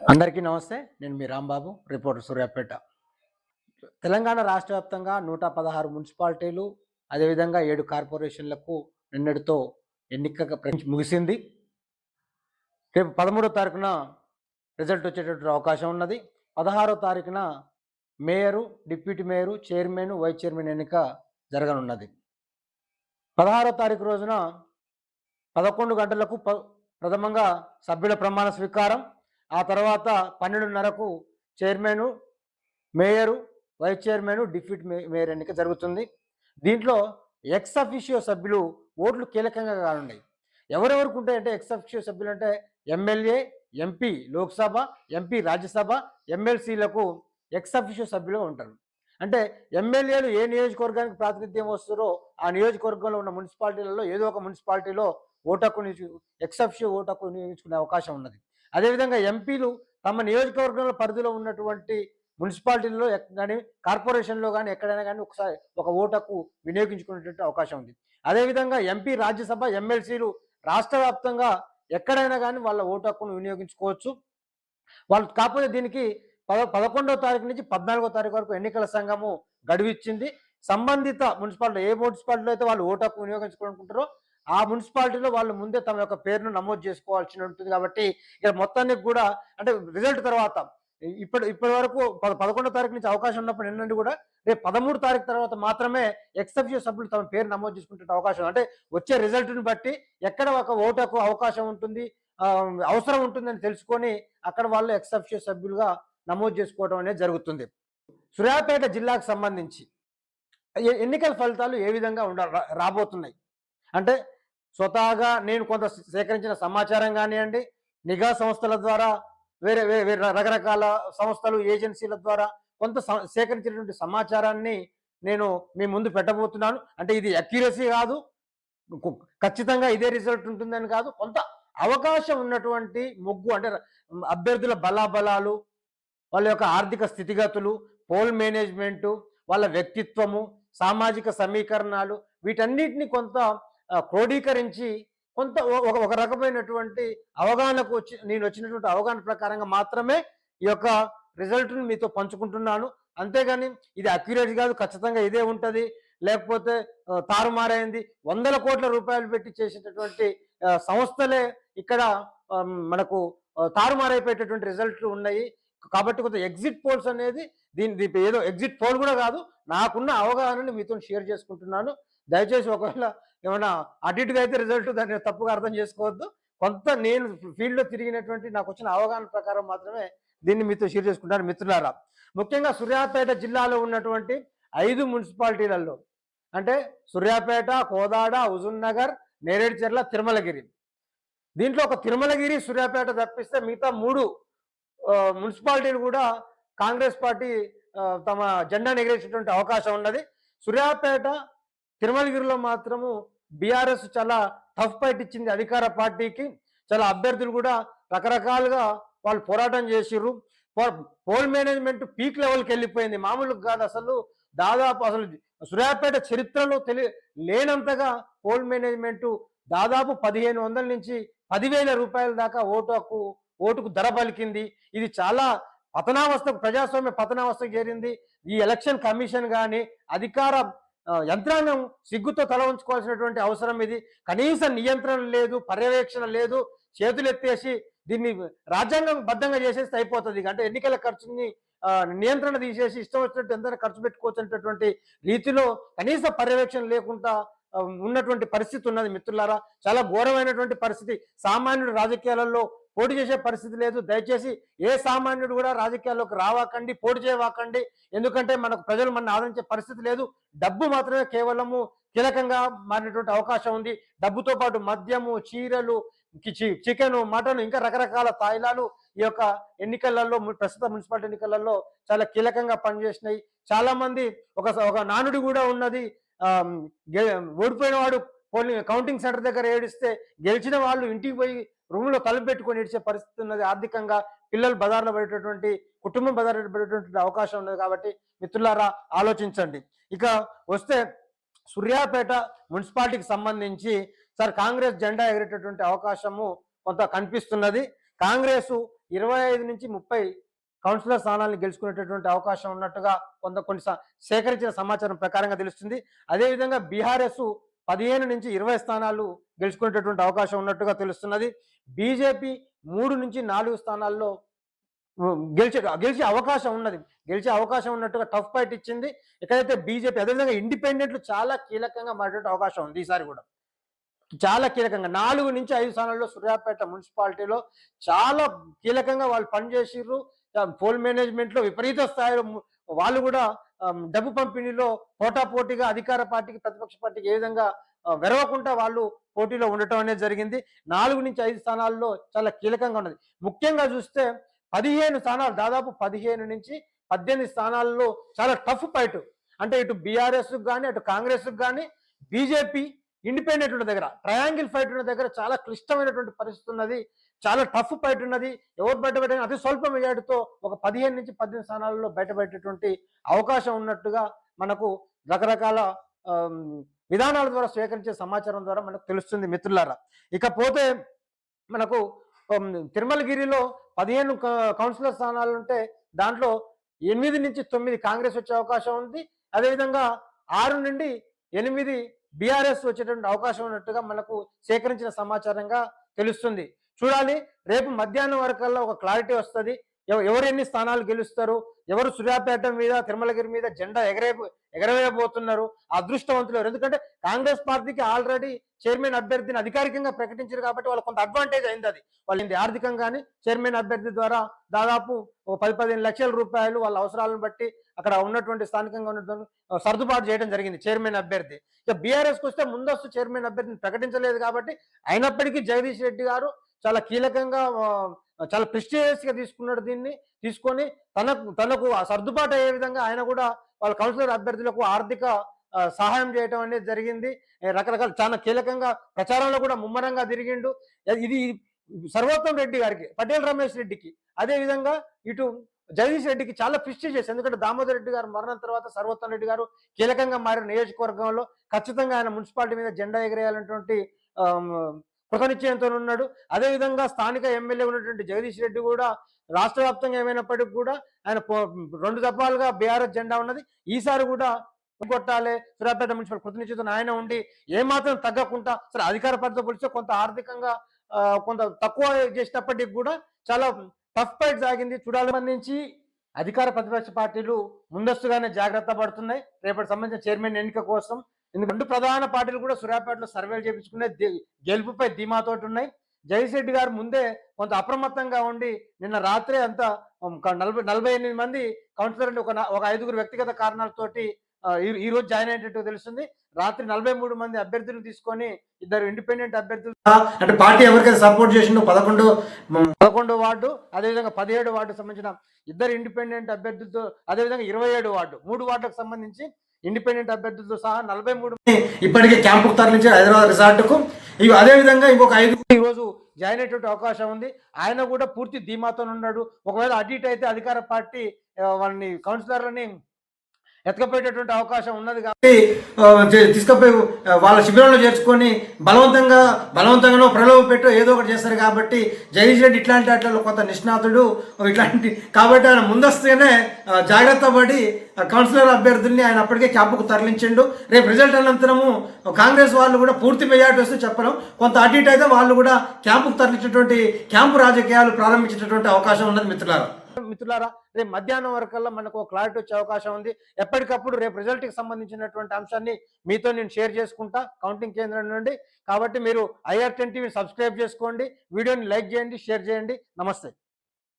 అందరికీ నమస్తే నేను మీ రాంబాబు రిపోర్టర్ సూర్యాపేట. తెలంగాణ రాష్ట్ర వ్యాప్తంగా నూట పదహారు మున్సిపాలిటీలు అదేవిధంగా ఏడు కార్పొరేషన్లకు నిన్నటితో ఎన్నిక ముగిసింది. రేపు పదమూడో తారీఖున రిజల్ట్ వచ్చేటటువంటి అవకాశం ఉన్నది. పదహారో తారీఖున mayor deputy mayor chairman vice chairman ఎన్నిక జరగనున్నది. పదహారో తారీఖు రోజున పదకొండు గంటలకు ప ప్రథమంగా సభ్యుల ప్రమాణ స్వీకారం ఆ తర్వాత పన్నెండున్నరకు chairman mayor vice chairman deputy mayor ఎన్నిక జరుగుతుంది. దీంట్లో ఎక్స్ అఫిషియో సభ్యులు ఓట్లు కీలకంగా కానున్నాయి. ఎవరెవరికి ఉంటాయంటే ఎక్స్ అఫిషియో సభ్యులు అంటే MLA MP Lok Sabha MP Rajya Sabha ఎమ్మెల్సీలకు ex officio సభ్యులుగా ఉంటారు. అంటే ఎమ్మెల్యేలు ఏ నియోజకవర్గానికి ప్రాతినిధ్యం వస్తారో ఆ నియోజకవర్గంలో ఉన్న మున్సిపాలిటీలలో ఏదో ఒక మున్సిపాలిటీలో ఓటకు ఎక్స్ అఫిషియో ఓటకు వినియోగించుకునే అవకాశం ఉన్నది. అదేవిధంగా ఎంపీలు తమ నియోజకవర్గంలో పరిధిలో ఉన్నటువంటి మున్సిపాలిటీల్లో కానీ కార్పొరేషన్లో కానీ ఎక్కడైనా కానీ ఒకసారి ఒక ఓటకు వినియోగించుకునేటువంటి అవకాశం ఉంది. అదేవిధంగా ఎంపీ రాజ్యసభ ఎమ్మెల్సీలు రాష్ట్ర వ్యాప్తంగా ఎక్కడైనా కానీ వాళ్ళ ఓటు హక్కును వినియోగించుకోవచ్చు. వాళ్ళు కాకపోతే దీనికి పద పదకొండవ తారీఖు నుంచి పద్నాలుగో తారీఖు వరకు ఎన్నికల సంఘము గడువిచ్చింది. సంబంధిత మున్సిపాలిటీ ఏ మున్సిపాలిటీలో అయితే వాళ్ళు ఓటు హక్కు వినియోగించుకోవాలనుకుంటారో ఆ మున్సిపాలిటీలో వాళ్ళు ముందే తమ యొక్క పేరును నమోదు చేసుకోవాల్సి ఉంటుంది కాబట్టి ఇక్కడ మొత్తానికి కూడా అంటే రిజల్ట్ తర్వాత ఇప్పటి ఇప్పటి వరకు పద పదకొండో తారీఖు నుంచి అవకాశం ఉన్నప్పుడు ఏంటంటే కూడా రేపు పదమూడు తారీఖు తర్వాత మాత్రమే ఎక్సెప్షన్ సభ్యులు తమ పేరు నమోదు చేసుకుంటే అవకాశం అంటే వచ్చే రిజల్ట్ని బట్టి ఎక్కడ ఒక ఓటుకు అవకాశం ఉంటుంది అవసరం ఉంటుందని తెలుసుకొని అక్కడ వాళ్ళు ఎక్సెప్షియో సభ్యులుగా నమోదు చేసుకోవడం అనేది జరుగుతుంది. సూర్యాపేట జిల్లాకు సంబంధించి ఎన్నికల ఫలితాలు ఏ విధంగా ఉండ రాబోతున్నాయి? అంటే స్వతహాగా నేను కొంత సేకరించిన సమాచారం కానివ్వండి నిఘా సంస్థల ద్వారా వేరే వేరే వేరే రకరకాల సంస్థలు ఏజెన్సీల ద్వారా కొంత స- సేకరించినటువంటి సమాచారాన్ని నేను మీ ముందు పెట్టబోతున్నాను. అంటే ఇది అక్యురసీ కాదు ఖచ్చితంగా ఇదే రిజల్ట్ ఉంటుందని కాదు కొంత అవకాశం ఉన్నటువంటి ముగ్గు అంటే అభ్యర్థుల బలాబలాలు వాళ్ళ యొక్క ఆర్థిక స్థితిగతులు పోల్ మేనేజ్మెంటు వాళ్ళ వ్యక్తిత్వము సామాజిక సమీకరణాలు వీటన్నిటిని కొంత క్రోడీకరించి కొంత ఒక ఒక రకమైనటువంటి అవగాహనకు వచ్చి నేను వచ్చినటువంటి అవగాహన ప్రకారంగా మాత్రమే ఈ యొక్క రిజల్ట్ను మీతో పంచుకుంటున్నాను. అంతేగాని ఇది అక్యురేట్ కాదు ఖచ్చితంగా ఇదే ఉంటుంది. లేకపోతే తారుమారైంది. వందల కోట్ల రూపాయలు పెట్టి చేసేటటువంటి సంస్థలే ఇక్కడ మనకు తారుమారైపోయేటటువంటి రిజల్ట్లు ఉన్నాయి. కాబట్టి కొంత ఎగ్జిట్ పోల్స్ అనేది దీని దీని ఏదో ఎగ్జిట్ పోల్ కూడా కాదు. నాకున్న అవగాహనని మీతో షేర్ చేసుకుంటున్నాను. దయచేసి ఒకవేళ ఏమైనా అటు ఇటుగా అయితే రిజల్ట్ దాన్ని తప్పుగా అర్థం చేసుకోవద్దు. కొంత నేను ఫీల్డ్లో తిరిగినటువంటి నాకు వచ్చిన అవగాహన ప్రకారం మాత్రమే దీన్ని మీతో షేర్ చేసుకుంటాను మిత్రులారా. ముఖ్యంగా సూర్యాపేట జిల్లాలో ఉన్నటువంటి ఐదు మున్సిపాలిటీలలో అంటే సూర్యాపేట కోదాడ హుజూర్నగర్ నేరేడుచెర్ల తిరుమలగిరి. దీంట్లో ఒక తిరుమలగిరి సూర్యాపేట తప్పిస్తే మిగతా మూడు మున్సిపాలిటీలు కూడా కాంగ్రెస్ పార్టీ తమ జెండా ఎగిరేసేటువంటి అవకాశం ఉన్నది. సూర్యాపేట తిరుమలగిరిలో మాత్రము బీఆర్ఎస్ చాలా టఫ్ ఫైట్ ఇచ్చింది అధికార పార్టీకి. చాలా అభ్యర్థులు కూడా రకరకాలుగా వాళ్ళు పోరాటం చేసిర్రు. పోల్ మేనేజ్మెంట్ పీక్ లెవెల్కి వెళ్ళిపోయింది. మామూలుగా కాదు అసలు. దాదాపు అసలు సూర్యాపేట చరిత్రలో తెలి లేనంతగా పోల్ మేనేజ్మెంట్ దాదాపు పదిహేను వందల నుంచి పదివేల రూపాయల దాకా ఓటుకు ఓటుకు ధర పలికింది. ఇది చాలా పతనావస్థకు ప్రజాస్వామ్య పతనావస్థకు చేరింది. ఈ ఎలక్షన్ కమిషన్ కానీ అధికార యంత్రాంగం సిగ్గుతో తల ఉంచుకోవాల్సినటువంటి అవసరం ఇది. కనీస నియంత్రణ లేదు పర్యవేక్షణ లేదు చేతులెత్తేసి దీన్ని రాజ్యాంగం బద్ధంగా చేసేస్తే అయిపోతుంది అంటే ఎన్నికల ఖర్చుని నియంత్రణ తీసేసి ఇష్టం వచ్చినట్టు ఎంత ఖర్చు పెట్టుకోవచ్చు అనేటటువంటి రీతిలో కనీస పర్యవేక్షణ లేకుండా ఉన్నటువంటి పరిస్థితి ఉన్నది మిత్రులారా. చాలా ఘోరమైనటువంటి పరిస్థితి. సామాన్యుడు రాజకీయాలలో పోటీ చేసే పరిస్థితి లేదు. దయచేసి ఏ సామాన్యుడు కూడా రాజకీయాల్లోకి రావాకండి పోటీ చేయవాకండి. ఎందుకంటే మనకు ప్రజలు మన ఆదరించే పరిస్థితి లేదు. డబ్బు మాత్రమే కేవలము కీలకంగా మారినటువంటి అవకాశం ఉంది. డబ్బుతో పాటు మద్యము చీరలు చికెన్ మటన్ ఇంకా రకరకాల తాయిలాలు ఈ యొక్క ఎన్నికలలో ప్రస్తుత మున్సిపాలిటీ ఎన్నికలలో చాలా కీలకంగా పనిచేసినాయి. చాలా మంది ఒక ఒక నానుడి కూడా ఉన్నది. ఓడిపోయిన వాడు పోలింగ్ కౌంటింగ్ సెంటర్ దగ్గర ఏడిస్తే గెలిచిన వాళ్ళు ఇంటికి పోయి రూమ్లో తలుపు పెట్టుకొని ఏడిచే పరిస్థితి ఉన్నది. ఆర్థికంగా పిల్లలు బజార్లో పడేటటువంటి కుటుంబం బజార్లో పడేటటువంటి అవకాశం ఉన్నది కాబట్టి మిత్రులారా ఆలోచించండి. ఇక వస్తే సూర్యాపేట మున్సిపాలిటీకి సంబంధించి సార్ కాంగ్రెస్ జెండా ఎగిరేటటువంటి అవకాశము కొంత కనిపిస్తున్నది. కాంగ్రెస్ ఇరవై ఐదు నుంచి ముప్పై కౌన్సిలర్ స్థానాలను గెలుచుకునేటటువంటి అవకాశం ఉన్నట్టుగా కొంత కొన్ని సేకరించిన సమాచారం ప్రకారంగా తెలుస్తుంది. అదేవిధంగా బీఆర్ఎస్ పదిహేను నుంచి ఇరవై స్థానాలు గెలుచుకునేటటువంటి అవకాశం ఉన్నట్టుగా తెలుస్తున్నది. బీజేపీ మూడు నుంచి నాలుగు స్థానాల్లో గెలిచే గెలిచే అవకాశం ఉన్నది. గెలిచే అవకాశం ఉన్నట్టుగా టఫ్ ఫైట్ ఇచ్చింది. ఎక్కడైతే బీజేపీ అదేవిధంగా ఇండిపెండెంట్లు చాలా కీలకంగా మారేట అవకాశం ఉంది ఈసారి కూడా. చాలా కీలకంగా నాలుగు నుంచి ఐదు స్థానాల్లో సూర్యాపేట మున్సిపాలిటీలో చాలా కీలకంగా వాళ్ళు పనిచేసిర్రు. Um, పోల్ మేనేజ్మెంట్లో విపరీత స్థాయిలో వాళ్ళు కూడా um, డబ్బు పంపిణీలో పోటాపోటీగా అధికార పార్టీకి ప్రతిపక్ష పార్టీకి ఏ విధంగా uh, వెరవకుండా వాళ్ళు పోటీలో ఉండటం అనేది జరిగింది. నాలుగు నుంచి ఐదు స్థానాల్లో చాలా కీలకంగా ఉన్నది. ముఖ్యంగా చూస్తే పదిహేను స్థానాలు దాదాపు పదిహేను నుంచి పద్దెనిమిది స్థానాల్లో చాలా టఫ్ ఫైట్. అంటే ఇటు బీఆర్ఎస్ కానీ అటు కాంగ్రెస్ కానీ బీజేపీ ఇండిపెండెంట్ ఉన్న దగ్గర ట్రయాంగిల్ ఫైట్ ఉన్న దగ్గర చాలా క్లిష్టమైనటువంటి పరిస్థితి ఉన్నది. చాలా టఫ్ ఫైట్ ఉన్నది. ఎవరు బయటపెట్టిన అతి స్వల్ప మెజార్టీతో ఒక పదిహేను నుంచి పద్దెనిమిది స్థానాల్లో బయటపెట్టేటువంటి అవకాశం ఉన్నట్టుగా మనకు రకరకాల విధానాల ద్వారా స్వీకరించే సమాచారం ద్వారా మనకు తెలుస్తుంది మిత్రులారా. ఇకపోతే మనకు తిరుమలగిరిలో పదిహేను క- కౌన్సిలర్ స్థానాలు ఉంటే దాంట్లో ఎనిమిది నుంచి తొమ్మిది కాంగ్రెస్ వచ్చే అవకాశం ఉంది. అదేవిధంగా ఆరు నుండి ఎనిమిది బీఆర్ఎస్ వచ్చేటువంటి అవకాశం ఉన్నట్టుగా మనకు సేకరించిన సమాచారంగా తెలుస్తుంది. చూడాలి. రేపు మధ్యాహ్నం వరకల్లా ఒక క్లారిటీ వస్తుంది. ఎవరు ఎన్ని స్థానాలు గెలుస్తారు? ఎవరు సూర్యాపేట మీద తిరుమలగిరి మీద జెండా ఎగరే ఎగరవేయబోతున్నారు? అదృష్టవంతులు ఎందుకంటే కాంగ్రెస్ పార్టీకి ఆల్రెడీ చైర్మన్ అభ్యర్థిని అధికారికంగా ప్రకటించారు కాబట్టి వాళ్ళకి కొంత అడ్వాంటేజ్ అయింది అది. వాళ్ళు ఆర్థికంగాని చైర్మన్ అభ్యర్థి ద్వారా దాదాపు ఒక పది పదిహేను లక్షల రూపాయలు వాళ్ళ అవసరాలను బట్టి అక్కడ ఉన్నటువంటి స్థానికంగా ఉన్నటువంటి సర్దుబాటు చేయడం జరిగింది చైర్మన్ అభ్యర్థి. ఇక బీఆర్ఎస్కి వస్తే ముందస్తు చైర్మన్ అభ్యర్థిని ప్రకటించలేదు కాబట్టి అయినప్పటికీ జగదీష్ రెడ్డి గారు చాలా కీలకంగా చాలా ప్రెస్టీజియస్గా తీసుకున్నాడు దీన్ని. తీసుకొని తనకు తనకు సర్దుబాటు అయ్యే విధంగా ఆయన కూడా వాళ్ళ కౌన్సిలర్ అభ్యర్థులకు ఆర్థిక సహాయం చేయటం అనేది జరిగింది. రకరకాల చాలా కీలకంగా ప్రచారంలో కూడా ముమ్మరంగా తిరిగిండు. ఇది సర్వోత్తం రెడ్డి గారికి పటేల్ రమేష్ రెడ్డికి అదే విధంగా ఇటు జగదీష్ రెడ్డికి చాలా ప్రిస్టీజియస్. ఎందుకంటే దామోదర్ రెడ్డి గారు మరణం తర్వాత సర్వోత్తం రెడ్డి గారు కీలకంగా మారిన నియోజకవర్గంలో ఖచ్చితంగా ఆయన మున్సిపాలిటీ మీద జెండా ఎగరేయాలన్నటువంటి కృతనిశ్చయంతో ఉన్నాడు అదే విధంగా స్థానిక ఎమ్మెల్యే ఉన్నటువంటి జగదీష్ రెడ్డి కూడా రాష్ట్ర వ్యాప్తంగా ఏమైనప్పటికీ కూడా ఆయన రెండు దఫాలుగా బీఆర్ఎస్ జెండా ఉన్నది. ఈసారి కూడా కొట్టాలి. సూర్యాపేట మున్సిపల్ కృతనిశ్చయంతో ఆయన ఉండి ఏమాత్రం తగ్గకుండా సరే అధికార పార్టీతో పోలిస్తే కొంత ఆర్థికంగా కొంత తక్కువ చేసినప్పటికీ కూడా చాలా టఫ్ ఫైట్ సాగింది చూడాలి సంబంధించి అధికార ప్రతిపక్ష పార్టీలు ముందస్తుగానే జాగ్రత్త పడుతున్నాయి. రేపటి సంబంధించిన చైర్మన్ ఎన్నిక కోసం ఎందుకంటే రెండు ప్రధాన పార్టీలు కూడా సూర్యాపేటలో సర్వేలు చేపించుకునే ది- గెలుపుపై ధీమాతోటి ఉన్నాయి రెడ్డి గారు ముందే కొంత అప్రమత్తంగా ఉండి నిన్న రాత్రే అంతా నలభై నలభై ఎనిమిది మంది కౌన్సిలర్లు ఒక ఒక ఐదుగురు వ్యక్తిగత కారణాలతోటి ఈ- రోజు జాయిన్ అయినట్టు తెలుస్తుంది. రాత్రి నలభై మూడు మంది అభ్యర్థులను తీసుకొని ఇద్దరు ఇండిపెండెంట్ అభ్యర్థులు అంటే పార్టీ ఎవరికైతే సపోర్ట్ చేసిండో? పదకొండు పదకొండు వార్డు అదేవిధంగా పదిహేడు వార్డు సంబంధించిన ఇద్దరు ఇండిపెండెంట్ అభ్యర్థులతో అదేవిధంగా ఇరవై ఏడు వార్డు మూడు వార్డులకు సంబంధించి ఇండిపెండెంట్ అభ్యర్థులతో సహా నలభై మూడు ఇప్పటికే క్యాంపు తరలించి హైదరాబాద్ రిసార్ట్కు ఇవి అదే విధంగా ఇంకొక ఐదు ఈ రోజు జాయిన్ అయ్యేటువంటి అవకాశం ఉంది. ఆయన కూడా పూర్తి ధీమాతో ఉన్నాడు. ఒకవేళ అటు ఇటు అయితే అధికార పార్టీ వాళ్ళని కౌన్సిలర్లని ఎత్తకపోయేటటువంటి అవకాశం ఉన్నది కాబట్టి తీసుకపోయి వాళ్ళ శిబిరంలో చేర్చుకొని బలవంతంగా బలవంతంగానో ప్రలోభ పెట్టో ఏదో ఒకటి చేస్తారు కాబట్టి జగదీష్ రెడ్డి ఇట్లాంటి వాటిలో కొంత నిష్ణాతుడు ఇట్లాంటి కాబట్టి ఆయన ముందస్తుగానే జాగ్రత్త పడి కౌన్సిలర్ అభ్యర్థుల్ని ఆయన అప్పటికే క్యాంపుకు తరలించిండు. రేపు రిజల్ట్ అనంతరము కాంగ్రెస్ వాళ్ళు కూడా పూర్తి మెజార్టీ వస్తే చెప్పడం కొంత అటు ఇటు అయితే వాళ్ళు కూడా క్యాంపుకు తరలించేటువంటి క్యాంపు రాజకీయాలు ప్రారంభించేటటువంటి అవకాశం ఉన్నది మిత్రులారా. మిత్రులారా రేపు మధ్యాహ్నం వరకల్లా మనకు క్లారిటీ వచ్చే అవకాశం ఉంది. ఎప్పటికప్పుడు రేపు రిజల్ట్కి సంబంధించినటువంటి అంశాన్ని మీతో నేను షేర్ చేసుకుంటా కౌంటింగ్ కేంద్రం నుండి. కాబట్టి మీరు ఐఆర్ టెన్ టీవీ సబ్స్క్రైబ్ చేసుకోండి వీడియోని లైక్ చేయండి షేర్ చేయండి. నమస్తే.